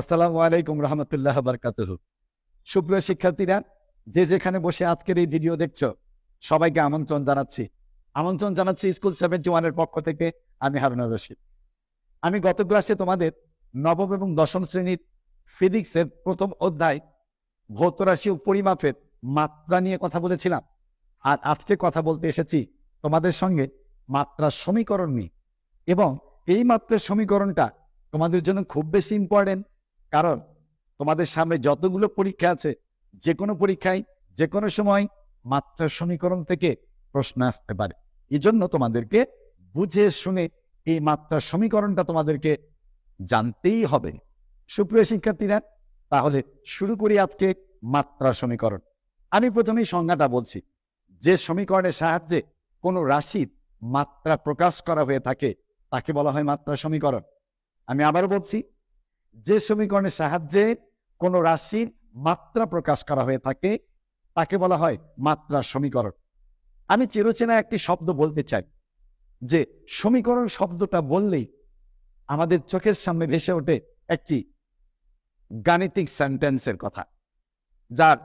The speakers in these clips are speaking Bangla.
আসসালামু আলাইকুম রহমতুল্লাহ বারকাতুহ। সুপ্রিয় শিক্ষার্থীরা, যে যেখানে বসে আজকের এই ভিডিও দেখছ, সবাইকে আমন্ত্রণ জানাচ্ছি। আমন্ত্রণ জানাচ্ছি স্কুল সেভেন্টি ওয়ানের পক্ষ থেকে আমি হারুনা রশিদ। আমি গত ক্লাসে তোমাদের নবম এবং দশম শ্রেণির ফিজিক্সের প্রথম অধ্যায় ভৌত রাশি ও পরিমাপের মাত্রা নিয়ে কথা বলেছিলাম। আর আজকে কথা বলতে এসেছি তোমাদের সঙ্গে মাত্রার সমীকরণ নিয়ে। এবং এই মাত্রার সমীকরণটা তোমাদের জন্য খুব বেশি ইম্পর্টেন্ট কারণ তোমাদের সামনে যতগুলো পরীক্ষা আছে যে কোনো পরীক্ষায় যে কোনো সময় মাত্রার সমীকরণ থেকে প্রশ্ন আসতে পারে। এই জন্য তোমাদেরকে বুঝে শুনে এই মাত্রার সমীকরণটা তোমাদেরকে জানতেই হবে। সুপ্রিয় শিক্ষার্থীরা, তাহলে শুরু করি আজকে মাত্রা সমীকরণ। আমি প্রথমেই সংজ্ঞাটা বলছি, যে সমীকরণের সাহায্যে কোনো রাশির মাত্রা প্রকাশ করা হয়ে থাকে, তাকে বলা হয় মাত্রা সমীকরণ। আমি আবারও বলছি যে সমীকরণের সাহায্যে কোনো রাশির মাত্রা প্রকাশ করা হয়ে থাকে, তাকে বলা হয় মাত্রা সমীকরণ। আমি চিরচেনা একটি শব্দ বলতে চাই, যে সমীকরণ শব্দটা বললেই আমাদের চোখের সামনে ভেসে ওঠে একটি গাণিতিক সেন্টেন্সের কথা, যার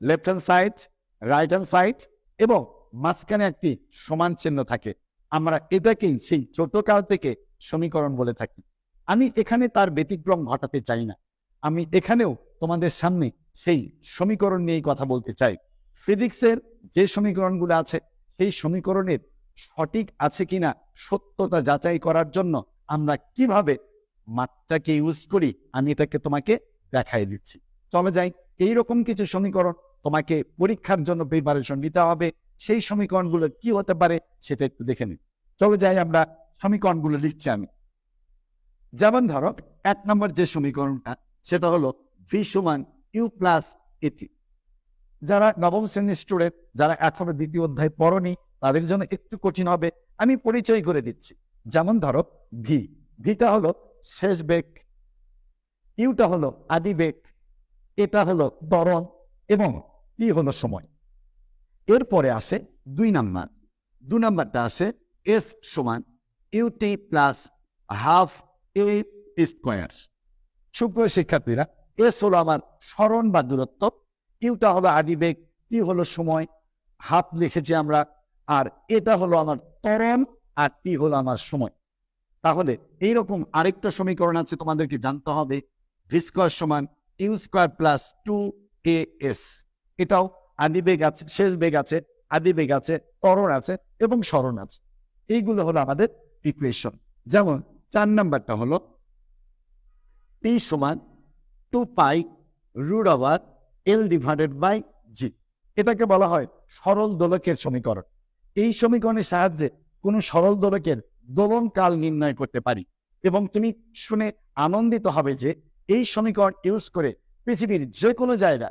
left hand side right hand side এবং মাঝখানে একটি সমান চিহ্ন থাকে। আমরা এটাকেই সেই ছোটকাল থেকে সমীকরণ বলে থাকি। আমি এখানে তার ব্যতিক্রম ঘটাতে চাই না। আমি এখানেও তোমাদের সামনে সেই সমীকরণ নিয়েই কথা বলতে চাই। ফিজিক্সের যে সমীকরণগুলো আছে, সেই সমীকরণের সঠিক আছে কিনা, সত্যতা যাচাই করার জন্য আমরা কীভাবে মাত্রাকে ইউজ করি, আমি এটাকে তোমাকে দেখাই দিচ্ছি। চলে যাই, এইরকম কিছু সমীকরণ তোমাকে পরীক্ষার জন্য প্রিপারেশন নিতে হবে। সেই সমীকরণগুলো কি হতে পারে, সেটা একটু দেখে নিই। চলে যাই, আমরা সমীকরণগুলো লিখছি আমি। যেমন ধরো, এক নম্বর যে সমীকরণটা, সেটা হলো ভি সমান ইউ প্লাস এটি যারা নবম শ্রেণির স্টুডেন্ট যারা এখনও দ্বিতীয় অধ্যায় পড়নি, তাদের জন্য একটু কঠিন হবে, আমি পরিচয় করে দিচ্ছি। যেমন ধরো ভি ভিটা হলো শেষ বেগ ইউটা হলো আদি বেগ এটা হলো ত্বরণ এবং ই হলো সময়। এরপরে আসে দুই নাম্বার। দু নাম্বারটা আসে এস সমান u t plus half a square সুপ্রিয় শিক্ষার্থীরা এস হলো আমার স্মরণ বা দূরত্ব। ইউটা হলো আদিবেগ টি হলো সময় হাফ লিখেছি আমরা, আর এটা হলো আমার আর টি হলো আমার সময়। তাহলে এইরকম আরেকটা সমীকরণ আছে তোমাদেরকে জানতে হবে ভি স্কোয়ার সমান u square plus two a s এটাও আদিবেগ আছে, শেষ বেগ আছে আদিবেগ আছে, ত্বরণ আছে এবং স্মরণ আছে। এইগুলো হলো আমাদের ইকুয়েশন যেমন চার নাম্বারটা হলো টি সমান two pi root over l divided by g এটাকে বলা হয় সরল দোলকের সমীকরণ। এই সমীকরণের সাহায্যে কোনো সরল দোলকের দোলন কাল নির্ণয় করতে পারি এবং তুমি শুনে আনন্দিত হবে যে এই সমীকরণ ইউজ করে পৃথিবীর যে কোনো জায়গা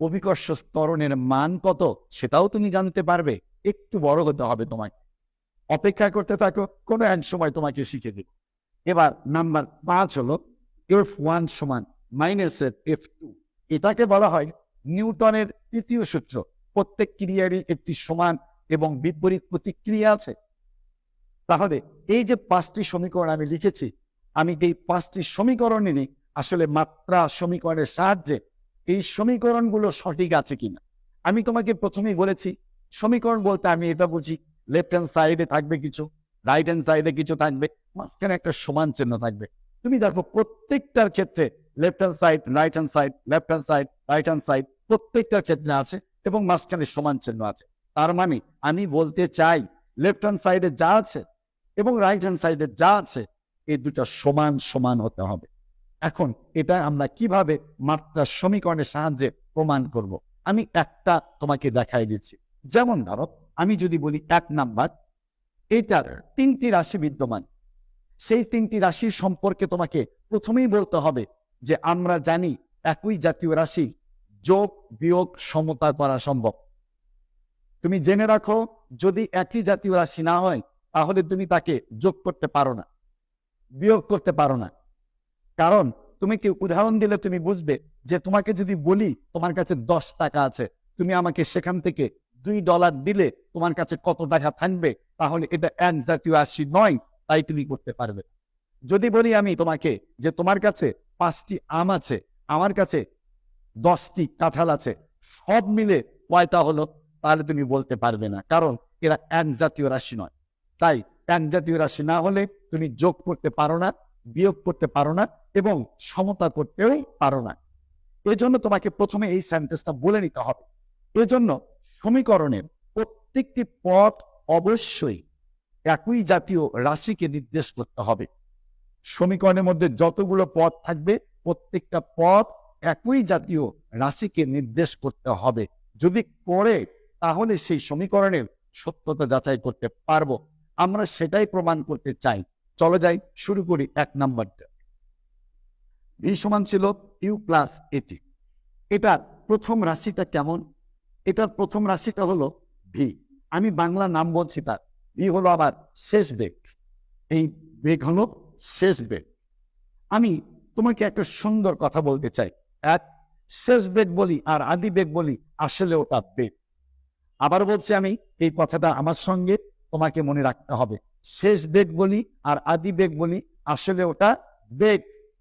অভিকর্ষ স্তরণের মান কত সেটাও তুমি জানতে পারবে। একটু বড় হতে হবে তোমাকে অপেক্ষা করতে থাকো, কোনো এক সময় তোমাকে শিখে দেব। এবার নাম্বার পাঁচ হলো এফ ওয়ান সমান মাইনাসের এফ টু এটাকে বলা হয় নিউটনের তৃতীয় সূত্র। প্রত্যেক ক্রিয়ারই একটি সমান এবং বিপরীত প্রতিক্রিয়া আছে। তাহলে এই যে পাঁচটি সমীকরণ আমি লিখেছি, আমি এই পাঁচটি সমীকরণেরই আসলে মাত্রা সমীকরণের সাহায্যে এই সমীকরণগুলো সঠিক আছে কিনা। আমি তোমাকে প্রথমেই বলেছি, সমীকরণ বলতে আমি এটা বুঝি লেফট হ্যান্ড সাইডে থাকবে কিছু রাইট হ্যান্ড সাইডে কিছু থাকবে। মাঝখানে একটা সমান চিহ্ন থাকবে। তুমি দেখো প্রত্যেকটার ক্ষেত্রে left hand side right hand side left hand side right hand side প্রত্যেকটার ক্ষেত্রে আছে এবং মাঝখানে সমান চিহ্ন আছে। তার মানে আমি বলতে চাই লেফট হ্যান্ড সাইডে যা আছে এবং রাইট হ্যান্ড সাইডে যা আছে, এই দুটো সমান সমান হতে হবে। এখন এটা আমরা কীভাবে মাত্রা সমীকরণের সাহায্যে প্রমাণ করব। আমি একটা তোমাকে দেখাই দিচ্ছি। যেমন ধরো, আমি যদি বলি এক নাম্বার, এটার তিনটি রাশি বিদ্যমান। সেই তিনটি রাশির সম্পর্কে তোমাকে প্রথমেই বলতে হবে যে আমরা জানি একই জাতীয় রাশি যোগ, বিয়োগ, সমতা করা সম্ভব। তুমি জেনে রাখো, যদি একই জাতীয় রাশি না হয়, তাহলে তুমি তাকে যোগ করতে পারো না, বিয়োগ করতে পারো না। কারণ তুমি কি উদাহরণ দিলে তুমি বুঝবে যে তোমাকে যদি বলি, তোমার কাছে দশ টাকা আছে, তুমি আমাকে সেখান থেকে দুই ডলার দিলে তোমার কাছে কত টাকা থাকবে? তাহলে এটা এক জাতীয় রাশি নয় তাই তুমি করতে পারবে। যদি বলি আমি তোমাকে যে তোমার কাছে পাঁচটি আম আছে, আমার কাছে দশটি কাঁঠাল আছে, সব মিলে কয়টা হলো? তাহলে তুমি বলতে পারবে না, কারণ এরা এক জাতীয় রাশি নয়। তাই এক জাতীয় রাশি না হলে তুমি যোগ করতে পারো না, বিয়োগ করতে পারো না এবং সমতা করতেও পারো না। এজন্য তোমাকে প্রথমে এই সেন্টেন্সটা বলে নিতে হবে। এজন্য সমীকরণের প্রত্যেকটি পদ অবশ্যই একই জাতীয় রাশিকে নির্দেশ করতে হবে। সমীকরণের মধ্যে যতগুলো পদ থাকবে, প্রত্যেকটা পদ একই জাতীয় রাশিকে নির্দেশ করতে হবে। যদি করে, তাহলে সেই সমীকরণের সত্যতা যাচাই করতে পারব। আমরা সেটাই প্রমাণ করতে চাই। চলো যাই, শুরু করি এক নাম্বারটা। ভি সমান ছিল ইউ প্লাস এটি এটার প্রথম রাশিটা কেমন? এটার প্রথম রাশিটা হলো ভি আমি বাংলা নাম বলছি তার। ভি হলো আবার শেষ বেগ এই বেগ হলো শেষ বেগ আমি তোমাকে একটা সুন্দর কথা বলতে চাই। এক শেষ বেগ বলি আর আদি বেগ বলি আসলে ওটা বেগ। আবার বলছি আমি, এই কথাটা আমার সঙ্গে তোমাকে মনে রাখতে হবে। শেষ বেগ বলি আর আদি বেগ বলি আসলে ওটা বেগ।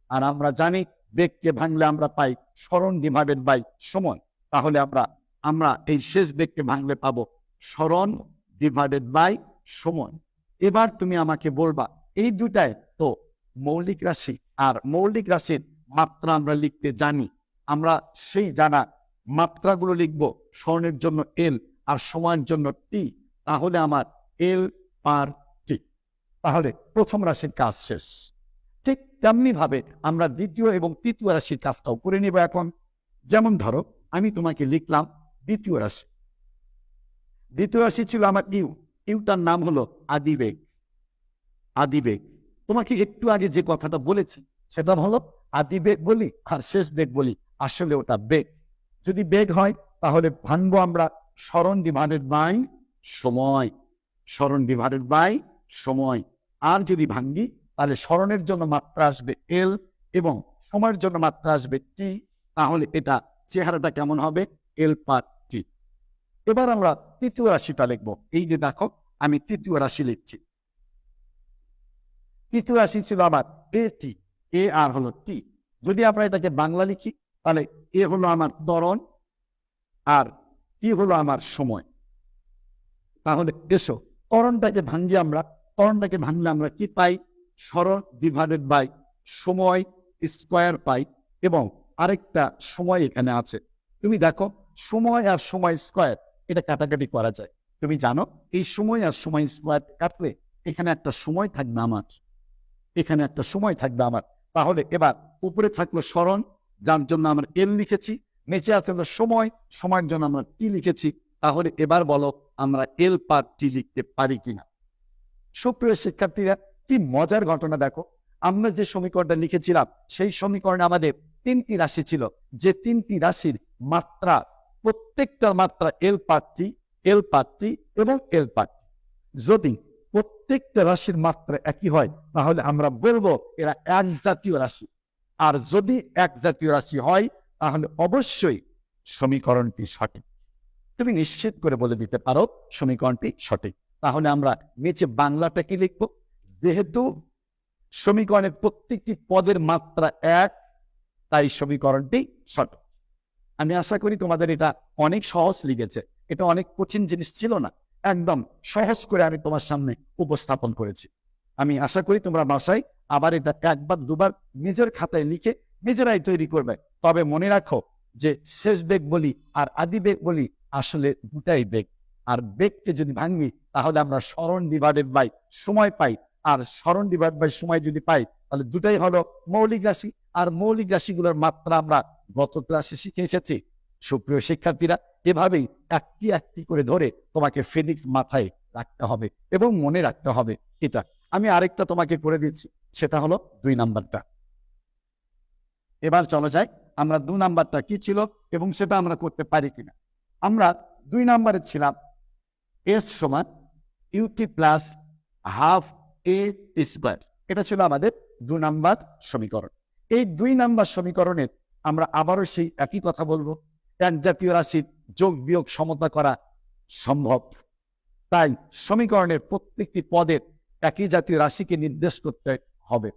আর আমরা জানি, বেগকে ভাঙলে আমরা পাই, স্মরণ ডিভাইডেড বাই সময়। তাহলে আমরা আমরা এই শেষ বেগকে ভাঙলে পাবো, স্মরণ ডিভাইডেড বাই সময়। এবার তুমি আমাকে বলবা, এই দুটায় তো মৌলিক রাশি। আর মৌলিক রাশির মাত্রা আমরা লিখতে জানি। আমরা সেই জানা মাত্রাগুলো লিখব, স্বর্ণের জন্য এল আর সময়ের জন্য টি তাহলে আমার এল পার টি তাহলে প্রথম রাশির কাজ শেষ। ঠিক তেমনি ভাবে আমরা দ্বিতীয় এবং তৃতীয় রাশির কাজটাও করে নিব এখন। যেমন ধরো, আমি তোমাকে লিখলাম দ্বিতীয় রাশি। দ্বিতীয় রাশি ছিল আমার ইউ। ইউটার নাম হলো আদিবেগ। আদিবেগ। তোমাকে একটু আগে যে কথাটা বলেছি, সেটা হলো আদিবেগ বলি আর শেষ বেগ বলি, আসলে ওটা বেগ। যদি বেগ হয়, তাহলে ভাঙবো আমরা স্মরণ ডিভাইডেড বাই সময়। স্মরণ ডিভাইডেড বাই সময়। আর যদি ভাঙ্গি তাহলে স্মরণের জন্য মাত্রা আসবে এল এবং সময়ের জন্য মাত্রা আসবে টি তাহলে এটা চেহারাটা কেমন হবে? এল টি এবার আমরা তৃতীয় রাশিটা লিখব। এই যে দেখো, আমি তৃতীয় রাশি লিখছি। তৃতীয় রাশি ছিল আবার এ টি, এ আর হলো টি। যদি আমরা এটাকে বাংলা লিখি, তাহলে এ হলো আমার ত্বরণ আর টি হলো আমার সময়। তাহলে এসো তরণটাকে ভাঙ্গি আমরা। ত্বরণটাকে ভাঙলে আমরা কি পাই? সরল ডিভাইডেড বাই সময় স্কোয়ার পাই এবং আরেকটা সময় এখানে আছে। তুমি দেখো, সময় আর সময় স্কোয়ার এটা কাটাকাটি করা যায়। তুমি জানো, এই সময় আর সময় স্কোয়ার কাটলে এখানে একটা সময় থাকবে আমার। এখানে একটা সময় থাকবে আমার। তাহলে এবার উপরে থাকল স্মরণ, যার জন্য আমরা এল লিখেছি। নিচে আছে সময়, সময়ের জন্য আমরা টি লিখেছি। তাহলে এবার বলো, আমরা এল পার টি লিখতে পারি কিনা? সুপ্রিয় শিক্ষার্থীরা, কি মজার ঘটনা দেখো। আমরা যে সমীকরণটা লিখেছিলাম, সেই সমীকরণে আমাদের তিনটি রাশি ছিল। যে তিনটি রাশির মাত্রা প্রত্যেকটার মাত্রা এল পাত্রি এল পাত্রি এবং এল পাত্রি যদি প্রত্যেকটা রাশির মাত্রা একই হয়, তাহলে আমরা বলব এরা এক জাতীয় রাশি। আর যদি এক জাতীয় রাশি হয়, তাহলে অবশ্যই সমীকরণটি সঠিক। তুমি নিশ্চিত করে বলে দিতে পারো সমীকরণটি সঠিক। তাহলে আমরা নিচে বাংলাটা কি লিখব? যেহেতু সমীকরণের প্রত্যেকটি পদের মাত্রা এক, তাই সমীকরণটি সঠিক। আমি আশা করি তোমাদের এটা অনেক সহজ লিখেছে এটা অনেক কঠিন জিনিস ছিল না। একদম সহজ করে আমি তোমার সামনে উপস্থাপন করেছি। আমি আশা করি তোমরা বাসায় আবার এটা একবার দুবার নিজের খাতায় লিখে নিজেরাই তৈরি করবে। তবে মনে রাখো যে শেষ বেগ বলি আর আদি বেগ বলি আসলে দুটাই বেগ। আর বেগকে যদি ভাঙি তাহলে আমরা স্মরণ ডিভাইডেড বাই সময় পাই আর স্মরণ ডিভাইড বাই সময় যদি পাই, তাহলে দুটাই হলো মৌলিক রাশি। আর মৌলিক রাশিগুলোর মাত্রা আমরা গত ক্লাসে শিখে এসেছি। সুপ্রিয় শিক্ষার্থীরা, এভাবেই একটি একটি করে ধরে তোমাকে ফিনিক্স মাথায় রাখতে হবে এবং মনে রাখতে হবে। এটা আমি আরেকটা তোমাকে করে দিচ্ছি, সেটা হলো দুই নাম্বারটা। এবার চলো যাই, আমরা দু নাম্বারটা কি ছিল এবং সেটা আমরা করতে পারি কিনা। আমরা দুই নাম্বারে ছিলাম এস সমান u t plus half a square এটা ছিল আমাদের দু নাম্বার সমীকরণ। এই দুই নাম্বার সমীকরণের আমরা আবারও সেই একই কথা বলব, এক জাতীয় রাশির যোগ বিয়োগ সমতা করা সম্ভব। তাই সমীকরণের প্রত্যেকটি পদের একই জাতীয় রাশিকে নির্দেশ করতে হবে।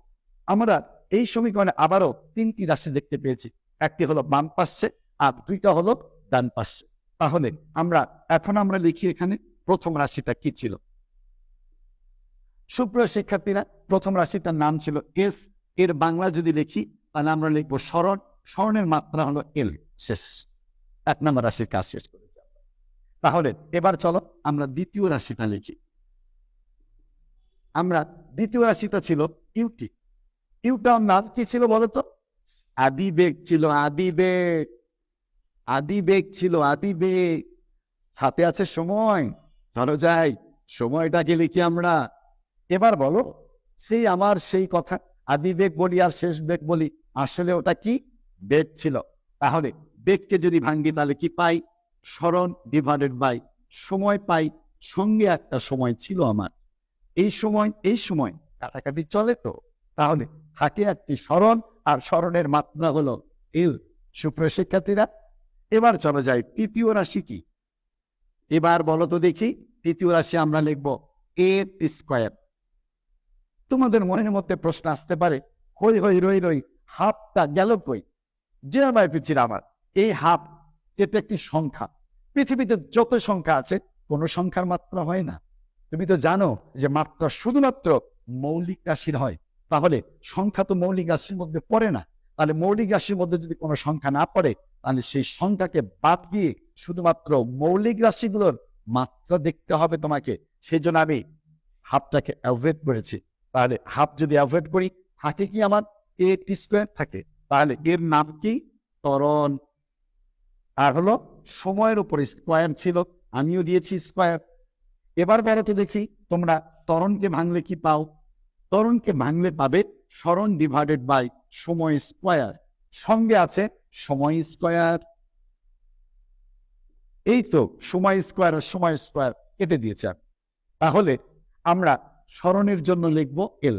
আমরা এই সমীকরণে আবারও তিনটি রাশি দেখতে পেয়েছি। একটি হলো বাম পাশে আর দুইটা হলো ডান পাশে। তাহলে আমরা, এখন আমরা লিখি এখানে প্রথম রাশিটা কি ছিল? সুপ্রিয় শিক্ষার্থীরা, প্রথম রাশিটার নাম ছিল এস এর বাংলা যদি লিখি, তাহলে আমরা লিখব স্মরণ। স্মরণের মাত্রা হলো এল শেষ। এক নম্বর রাশির কাজ শেষ আমরা। তাহলে এবার চলো আমরা দ্বিতীয় রাশিটা লিখি। আমরা দ্বিতীয় রাশিটা ছিল ইউটি ইউটার নাম কি ছিল বলতো? আদি বেগ ছিল আদি বেগ আদি বেগ ছিল আদি বেগ হাতে আছে সময়। চলো যাই, সময়টাকে লিখি আমরা। এবার বলো, সেই আমার সেই কথা, আদি বেগ বলি আর শেষ বেগ বলি, আসলে ওটা কি? বেগ ছিল। তাহলে বেগকে যদি ভাঙ্গি, তাহলে কি পাই? স্মরণ ডিভাইডেড বাই সময় পাই, সঙ্গে একটা সময় ছিল আমার। এই সময় এই সময় কাটাকাটি চলে তো। তাহলে থাকে একটি স্মরণ, আর স্মরণের মাত্রা হলো ইল সুপ্রিয় শিক্ষার্থীরা, এবার চলে যাই, তৃতীয় রাশি কি? এবার বলো তো দেখি, তৃতীয় রাশি আমরা লিখব এ স্কোয়ার তোমাদের মনের মধ্যে প্রশ্ন আসতে পারে, হই হই, রই রই, হাফটা গেল কই? আমার পিছিয়ে আমার এই হাফ এটা একটি সংখ্যা। পৃথিবীতে যত সংখ্যা আছে, কোনো সংখ্যার মাত্রা হয় না। তুমি তো জানো যে মাত্রা শুধুমাত্র মৌলিক রাশির হয়। তাহলে সংখ্যা তো মৌলিক রাশির মধ্যে পড়ে না। তাহলে মৌলিক রাশির মধ্যে যদি কোনো সংখ্যা না পড়ে, তাহলে সেই সংখ্যাকে বাদ দিয়ে শুধুমাত্র মৌলিক রাশিগুলোর মাত্রা দেখতে হবে তোমাকে। সেই জন্য আমি হাফটাকে অ্যাভয়েড করেছি। তাহলে হাফ যদি অ্যাভয়েড করি, থাকে কি আমার এ টি স্কোয়ার থাকে। তাহলে এর নাম কি? ত্বরণ। আর হলো সময়ের উপরে স্কোয়ার ছিল, আমিও দিয়েছি স্কোয়ার এবার বেড়াতে দেখি তোমরা ত্বরণকে ভাঙলে কি পাও? তরণকে ভাঙলে পাবে স্মরণ ডিভাইডেড বাই সময় স্কোয়ার সঙ্গে আছে সময় স্কোয়ার এই তো সময় স্কোয়ার সময় স্কোয়ার কেটে দিয়েছে। তাহলে আমরা স্মরণের জন্য লিখব এল।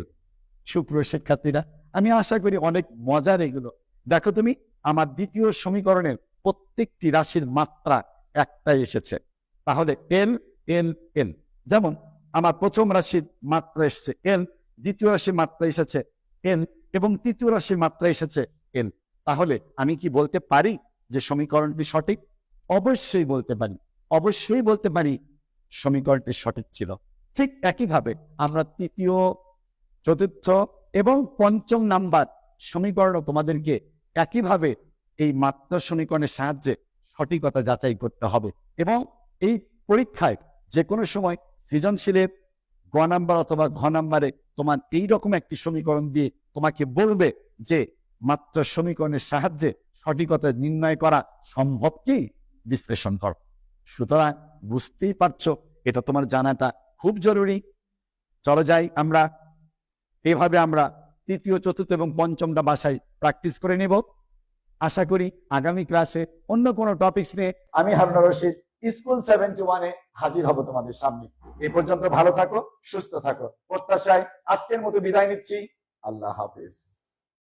সুপ্রিয় শিক্ষার্থীরা, আমি আশা করি অনেক মজার এগুলো। দেখো তুমি, আমার দ্বিতীয় সমীকরণের প্রত্যেকটি রাশির মাত্রা একটাই এসেছে। তাহলে এল এল এল। যেমন, আমার প্রথম রাশির মাত্রা এসেছে এল, দ্বিতীয় রাশির মাত্রা এসেছে এল, এবং তৃতীয় রাশির মাত্রা এসেছে এল। তাহলে আমি কি বলতে পারি যে সমীকরণটি সঠিক? অবশ্যই বলতে পারি। অবশ্যই বলতে পারি সমীকরণটি সঠিক ছিল। ঠিক একইভাবে আমরা তৃতীয়, চতুর্থ এবং পঞ্চম নাম্বার সমীকরণ তোমাদেরকে একইভাবে এই মাত্রা সমীকরণের সাহায্যে সঠিকতা যাচাই করতে হবে এবং এই পরীক্ষায় যে কোনো সময় সৃজনশীলের গ নাম্বার অথবা ঘ নাম্বারে তোমার এই রকম একটি সমীকরণ দিয়ে তোমাকে বলবে যে মাত্রা সমীকরণের সাহায্যে সঠিকতা নির্ণয় করা সম্ভব কি? বিশ্লেষণ কর। সুতরাং বুঝতেই পারছ, এটা তোমার জানাটা খুব জরুরি। চলো যাই আমরা। এভাবে আমরা তৃতীয়, চতুর্থ এবং পঞ্চমটা বাসায় প্র্যাকটিস করে নেব। আশা করি আগামী ক্লাসে অন্য কোনো টপিক নিয়ে আমি হারুনা রশিদ স্কুল সেভেন্টি ওয়ানে হাজির হব তোমাদের সামনে। এ পর্যন্ত ভালো থাকো, সুস্থ থাকো। প্রত্যাশায় আজকের মতো বিদায় নিচ্ছি। আল্লাহ হাফিজ।